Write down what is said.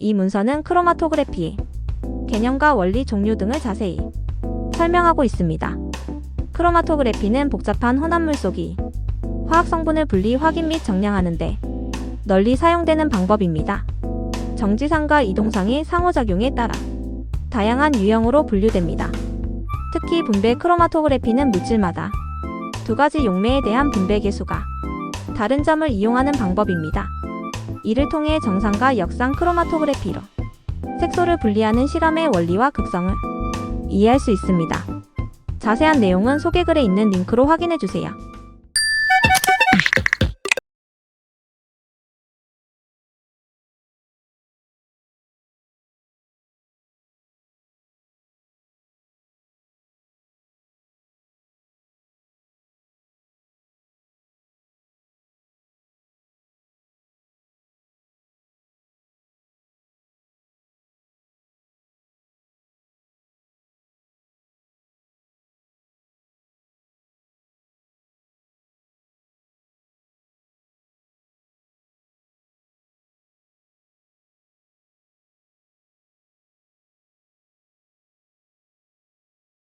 이 문서는 크로마토그래피의 개념과 원리 종류 등을 자세히 설명하고 있습니다. 크로마토그래피는 복잡한 혼합물 속이 화학 성분을 분리 확인 및 정량하는데 널리 사용되는 방법입니다. 정지상과 이동상의 상호작용에 따라 다양한 유형으로 분류됩니다. 특히 분배 크로마토그래피는 물질마다 두 가지 용매에 대한 분배 개수가 다른 점을 이용하는 방법입니다. 이를 통해 정상과 역상 크로마토그래피로 색소를 분리하는 실험의 원리와 극성을 이해할 수 있습니다. 자세한 내용은 소개글에 있는 링크로 확인해 주세요.